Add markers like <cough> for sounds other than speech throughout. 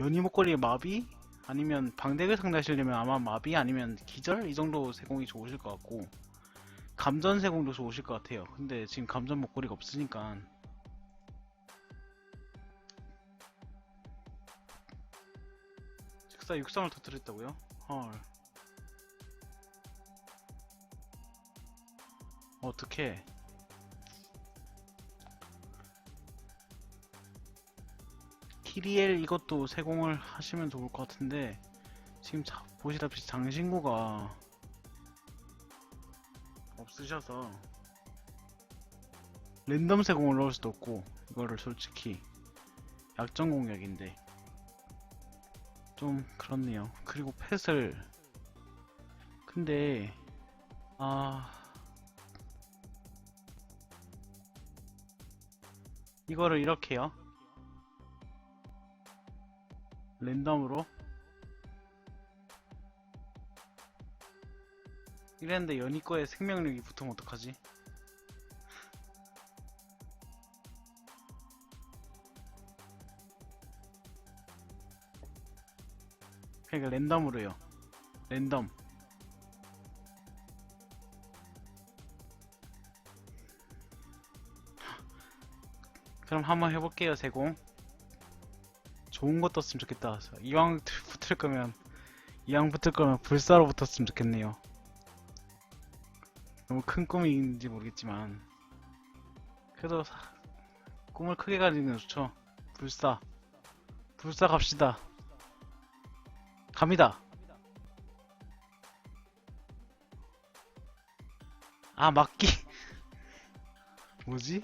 연이 목걸이에 마비? 아니면 방대를 상대하시려면 아마 마비 아니면 기절? 이 정도 세공이 좋으실 것 같고 감전 세공도 좋으실 것 같아요. 근데 지금 감전 목걸이가 없으니까 식사 육상을 터뜨렸다고요? 헐 어떻게 키리엘 이것도 세공을 하시면 좋을 것 같은데 지금 자- 보시다시피 장신구가 없으셔서 랜덤 세공을 넣을 수도 없고 이거를 솔직히 약점 공략인데 좀 그렇네요. 그리고 펫을 근데 아 이거를 이렇게요 랜덤으로. 이랬는데 연희 거에 생명력이 붙으면 어떡하지? 그러니까 랜덤으로요. 랜덤. 그럼 한번 해볼게요 세공 좋은 거 떴으면 좋겠다. 이왕 <laughs> 붙을 거면 이왕 붙을 거면 불사로 붙었으면 좋겠네요. 너무 큰 꿈인지 모르겠지만 그래도 사- 꿈을 크게 가지는 게 좋죠. 불사 불사 갑시다. 갑니다. 아 막기 <laughs> 뭐지?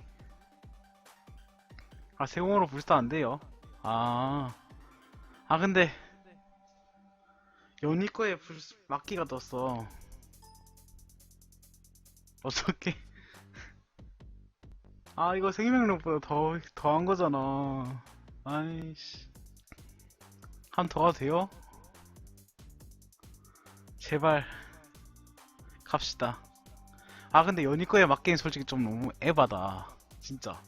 아 세공으로 불사 안 돼요. 아, 아 근데 연희 거에 불 막기가 떴어. 어떻게? 아 이거 생명력보다 더 더한 거잖아. 아이씨, 한 더 가도 돼요? 제발 갑시다. 아 근데 연희 거에 막기는 솔직히 좀 너무 에바다. 진짜.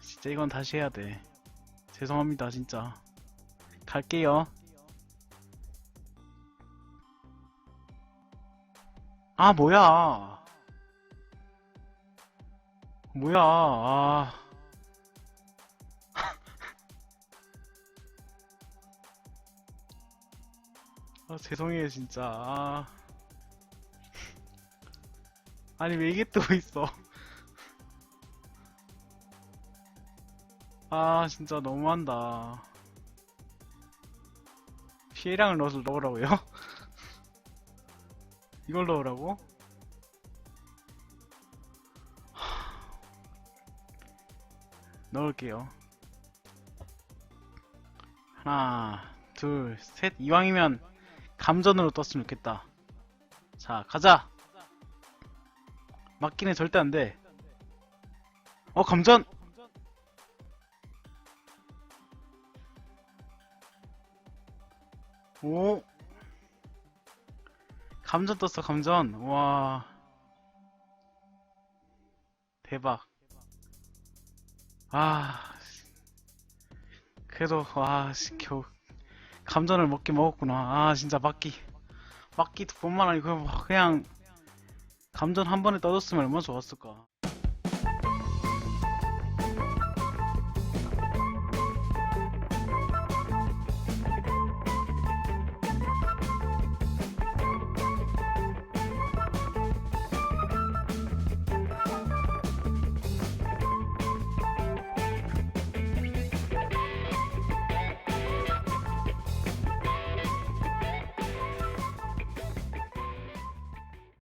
진짜 이건 다시 해야 돼. 죄송합니다, 진짜. 갈게요. 아, 뭐야. 뭐야, 아. <laughs> 아, 죄송해요, 진짜. 아. 아니, 왜 이게 또 있어. 아 진짜 너무한다. 피해량을 넣어서 넣으라고요? <laughs> 이걸 넣으라고? 하... 넣을게요. 하나 둘셋. 이왕이면 감전으로 떴으면 좋겠다. 자 가자. 맞기는 절대 안돼. 어 감전 오 감전 떴어 감전. 와. 대박. 아 그래도 와 씨, 겨우. 감전을 먹긴 먹었구나. 아 진짜 막기. 막기 두 번만 아니고 그냥 감전 한 번에 떠줬으면 얼마나 좋았을까